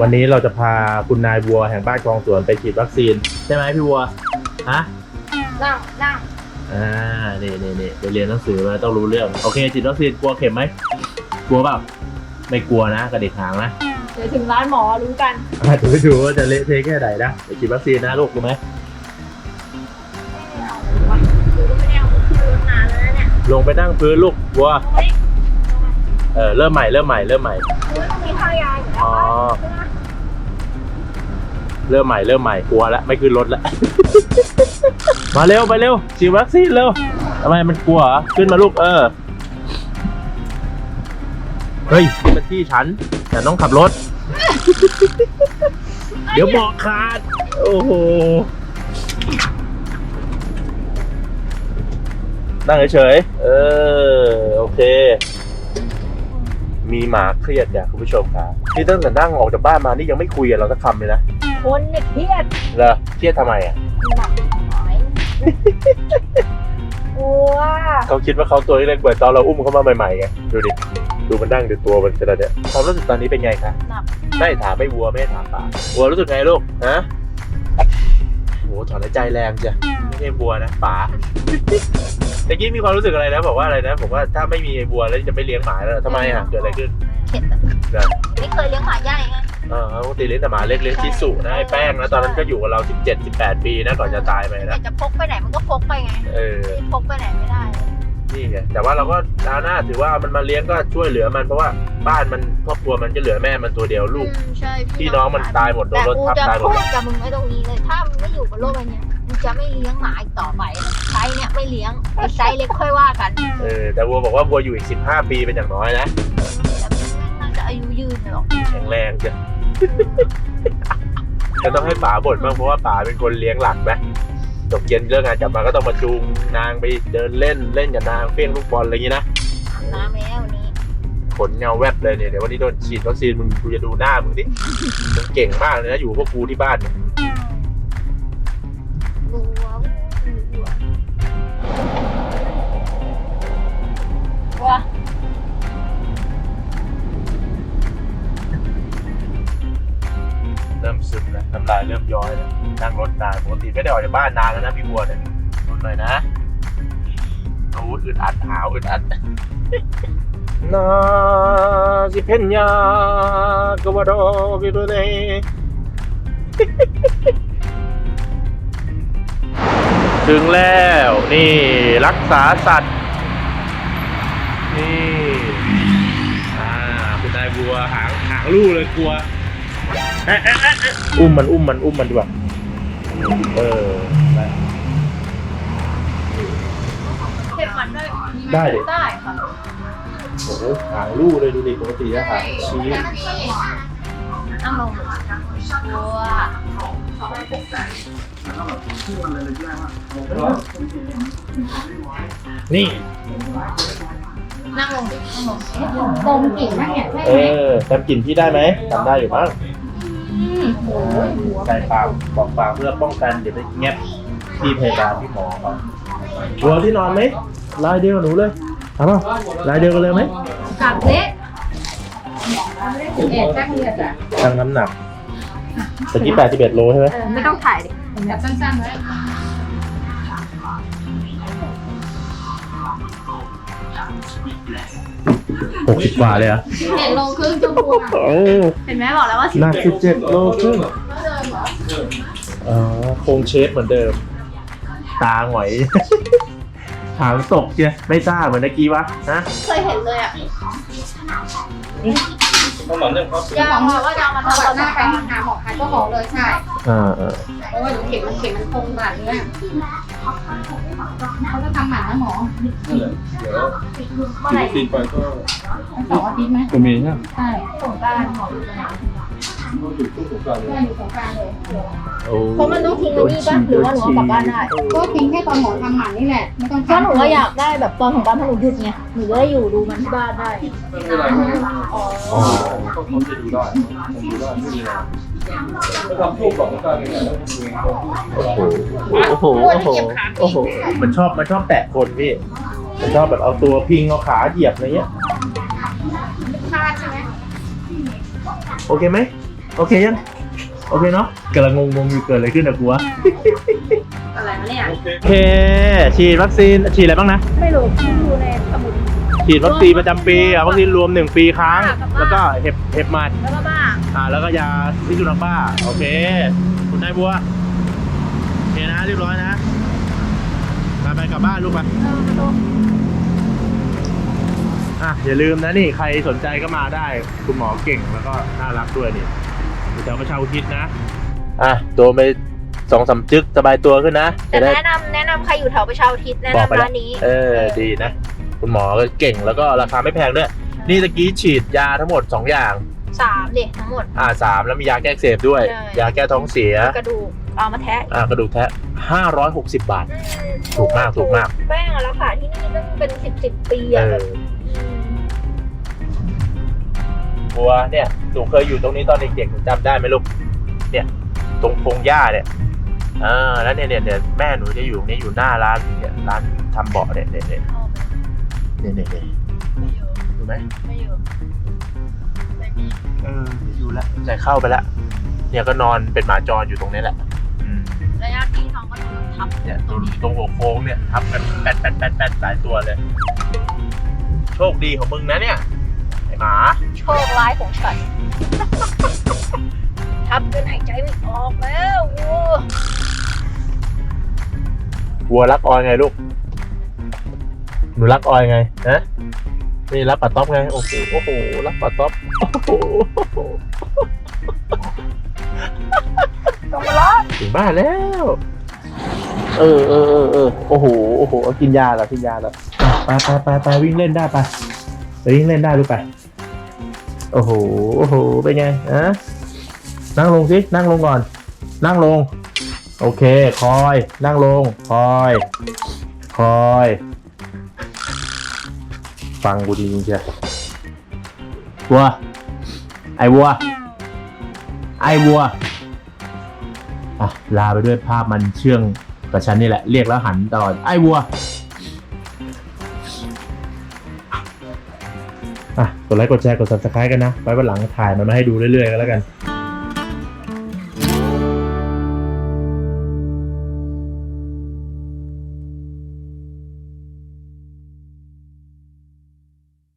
วันนี้เราจะพาคุณนายวัวแห่งบ้านคลองสวนไปฉีดวัคซีน ใช่ไหมพี่วัว ฮะ นั่งนั่งอ่านี่นี่นี่ไปเรียนหนังสือมาต้องรู้เรื่อง โอเคฉีดวัคซีนกลัวเข็มไหม กลัวเปล่าไม่กลัวนะกระดิกหางนะเดี๋ยวถึงร้านหมอรู้กันอะดูไปดูว่าจะเละเทะแค่ไหนนะไปฉีดวัคซีนนะลูกรู้ไหมคือก็ไม่ได้เอาขึ้นรถนานแล้วนะเนี่ยลงไปนั่งพื้นลูกวัว เฮ้ย เออเริ่มใหม่เริ่มใหม่เริ่มใหม่คือต้องมีท่ายาอยู่แล้วอ๋อใช่ไหมเริ่มใหม่เริ่มใหม่กลัวแล้วไม่ขึ้นรถแล้ว มาเร็วไปเร็วฉีดวัคซีนเร็วทำไมมันกลัวเหรอขึ้นมาลูกเออเฮ้ยนี่มันที่ฉัน แต่ต้องขับรถ เดี๋ยวบอกขาด โอ้โหนั่งเฉยๆเออ โอเค มีหมาเครียดเนี่ยคุณผู้ชมครับนี่ตั้งแต่นั่งออกจากบ้านมานี่ยังไม่คุยกับเราสักคำเลยนะคนเนี่ยเครียดเหรอเครียดทำไมอะหนักหายกลัวเขาคิดว่าเขาตัวเล็กกว่าตอนเราอุ้มเขามาใหม่ๆไงดูดิดูมันนั่งดูตัวมันขนาดเนี้ยความรู้สึกตอนนี้เป็นไงคะหนักไม่ถามไม่วัวไม่ได้ถามป่าวัวรู้สึกไงลูกฮะโหถอนหายใจแรงจ้ะไม่ใช่วัวนะป๋า ตะกี้มีความรู้สึกอะไรนะบอกว่าอะไรนะบอกว่าถ้าไม่มีไอ้วัวแล้วจะไม่เลี้ยงหมาแล้วทำไมอะเกิดอะไรขึ้นเข็ดอะเหรอไม่เคยเลี้ยงหมาใหญ่ไงเออปกติเลี้ยงแต่หมาเล็กเลี้ยงชิสุนะไอ้แป้งนะตอนนั้นก็อยู่กับเรา 17 18 ปีนะก่อนจะตายไปแต่นะจะพกไปไหนมันก็พกไปไงเออพกไปไหนไม่ได้ นี่ไงแต่ว่าเราก็ดาวหน้าถือว่ามันมาเลี้ยงก็ช่วยเหลือมันเพราะว่าบ้านมันครอบครัวมันก็เหลือแม่มันตัวเดียวลูก อืมใช่พี่น้องมันตายหมดโดนแต่รถกูทับจะตายหมพูดดกับมึงไว้ตรงนี้เลย ถ้ามึงไม่อยู่บนโลกใบเนี้ยมึง จะไม่เลี้ยงหมาอีกต่อไปไซส์เนี้ยไม่เลี้ยงไอ้ไซส์เล็กค่อยว่ากันเออแต่วัวบอกว่าวัวอยู่อีก 15 ปีเป็นอย่างน้อยนะแต่มึงไม่น่าจะอายุยืนหรอกแข็งแรงจ้ะก็ต้องให้ป๋าบ่นบ้างเพราะว่าป๋าเป็นคนเลี้ยงหลักนะตกเย็นเลิกงานกลับมาก็ต้องมาจูงนางไปเดินเล่นเล่นกับนางเฟี้ยงลูกบอลอะไรอย่างนี้นะน้ำแล้ววันนี้ขนเงาแวบเลยเนี่ยเดี๋ยววันนี้โดนฉีดวัคซีนมึงกูจะดูหน้ามึงดิมึงเก่งมากเลยนะอยู่กับพวกกูที่บ้านเนี่ย ติไม่ได้ออกจากบ้านนานแล้วนะพี่บัวเนี่ยรถหน่อยนะอาวุธอึดอัดหาวอึดอัดนาสิเพนยากวาดอกิโดเนถึงแล้วนี่รักษาสัตว์ นี่อ่าคุณนายบัวหางหางลู่เลยกลัวเอ๊ะเอ๊ะเอ๊ะเอ๊ะอุ้มมันอุ้มมันอุ้มมันดีกว่า เออได้เก็บมันได้ได้ดิได้ค่ะโอ้โหหางลู่เลยดูดิปกติจะหางชี้นั่งลงวัวนี่ นั่งลงนั่งลงดมกลิ่นไหมเนี่ยเออจำกลิ่นพี่ได้ไหมจำได้อยู่มั้ง ใส่ปากบอกปากเพื่อป้องกันเดี๋ยวไปแงบที่พยาบาลที่หมอเขาหัวที่นอนไหมลายเดียวกับหนูเลยเอาเปล่าลายเดียวกันเลยไหมกัดเละเอ็ดแค่เรียนอะตั้งน้ำหนักตะกี้81โลใช่ไหมเออไม่ต้องถ่ายดิแบบสั้นๆไว้ หกสิบกว่าเลยอะเอ็ดโลครึ่งชั่วโมงอะโอ้เห็นไหมบอกแล้วว่าหนัก17โลครึ่งก็เดินเหรออ๋อโครงเชฟเหมือนเดิม ตาหงอย หางตกเชียไม่ซ่าเหมือนเมื่อกี้วะฮะเคยเห็นเลยอะต้องหลังเรื่องครับยาบอกว่าจะเอามาพอทำหน้าไปหน้าหาหมอใครก็หอเลยใช่อ่าอ่าเพราะว่าเข็มมันเข็มมันคงบาดเนื้อ เขาจะทำหมันนะหมอนั่นแหละเดี๋ยวเมื่อไหร่ซีนไปก็สองอาทิตย์ไหมก็มีใช่ไหมใช่สงกรารหมอก็อยู่ช่วงสงกรานต์เลเพื่อยนอยู่สงกรานต์เลย โอ้เพราะมันต้องทิ้งไว้นี่ป่ะหรือว่าหนูเอากลับบ้านได้ก็ทิ้งแค่ตอนหมอทำหมันนี่แหละ ไม่ต้องเพราะหนูก็อยากได้แบบตอนของบ้านถ้าหนูหยุดไงหนูจะได้อยู่ดูมันที่บ้านได้ไม่เป็นไรอ๋อก็เขาจะดูได้ผมดูได้ไม่มีอะไร ก็ทำช่วงก่อนสงกรานต์นี่แหละแล้วดูเองก็โอ้โหโอ้โห โอ้โห โอ้โห มันชอบ มันชอบแตะคนพี่ มันชอบแบบเอาตัวพิงเอาขาเหยียบอะไรเงี้ยพลาดใช่ไหมโอเคไหม โอเคยัง โอเคเนาะกำลังงงๆอยู่เกิดอะไรขึ้นอะกูวะอะไรนะเนี่ย โอเค ฉีดวัคซีน ฉีดอะไรบ้างนะ ไม่รู้อยู่ในสมุดฉีดวัคซีนประจำปีอะวัคซีนรวมหนึ่งปีครั้งค่ะกับบ้าแล้วก็เห็บเห็บหมัดแล้วก็บ้า อ่าแล้วก็ยาพิษสุนัขบ้า โอเค คุณนายบัว โอเคนะ เรียบร้อยนะไปไปกลับบ้านลูกไปเออมาตรงอะอย่าลืมนะนี่ใครสนใจก็มาได้ คุณหมอเก่งแล้วก็น่ารักด้วยนี่อยู่แถวประชาอุทิศนะ อะตัวไปสองสามจึกสบายตัวขึ้นนะแต่แนะนำแนะนำใครอยู่แถวประชาอุทิศแนะบอกไปนำแล้วร้านนี้ เออดีนะ คุณหมอก็เก่งแล้วก็ราคาไม่แพงด้วย นี่ตะกี้ฉีดยาทั้งหมด 2 อย่าง สามเด็ทั้งหมด อ่าสามแล้วมียาแก้อักเสบด้วย ใช่ ยาแก้ท้องเสีย กระดูกเอามาแทะอ่ากระดูกแท้ห้าร้อยหกสิบบาท อืมถูกมากถูกมาก แป้งอะรักษาที่นี่ตั้งเป็นสิบสิบปีเออะอแบบมบัวเนี่ยหนูเคยอยู่ตรงนี้ตอนเด็กๆหนูจำได้ไหมลูกเนี่ยตรงพงหญ้าเนี่ยอ่าแล้วเนี่ยเนี่ยเนี่ยแม่หนูจะอยู่ตรงนี้อยู่หน้าร้านเนี่ยร้านทำเบาะเนี่ยเนี่ยเนี่ยเอาไปเนี่ยเนี่ยเนี่ยไม่อยู่อยู่ไหมไม่อยู่ไม่มี เอออยู่แล้วใจเข้าไปแล้วเนี่ยก็นอนเป็นหมาจรอยู่ตรงนี้แหละอืมระยะที่น้องก็โดนทับเนี่ยตรงตรงหัวโค้งเนี่ยทับกันแปดแปดแปดแปดหลายตัวเลย โชคดีของมึงนะเนี่ยไอหมา โชคร้ายของฉัน ทับจนหายใจไม่ออกแล้วโอ้วัวรักออยไงลูก หนูรักออยไงนะ นี่รักปัดต๊อบไง โอ้โหโอ้โหรักปัดต๊อบโอ้โหต้องมาล้อถึงบ้านแล้ว เออเออเออเออโอ้โหโอ้โหเอากินยาแล้วกินยาแล้วไปไปไปไปวิ่งเล่นได้ไปไปวิ่งเล่นได้ลูไปโอ้โหโอ้โหเป็นไงอะนั่งลงสินั่งลงก่อน นั่งลง โอเค คอย นั่งลง คอย คอย ฟังกูดีจริงเชียววัว ไอ้วัว ไอ้วัว อะ ลาไปด้วยภาพมันเชื่องกับฉันนี่แหละ เรียกแล้วหันตลอด ไอ้วัว อะ กดไลค์ กดแชร์ กด subscribe กันนะ ไว้วันหลังถ่ายมันมาให้ดูเรื่อยๆกันแล้วกัน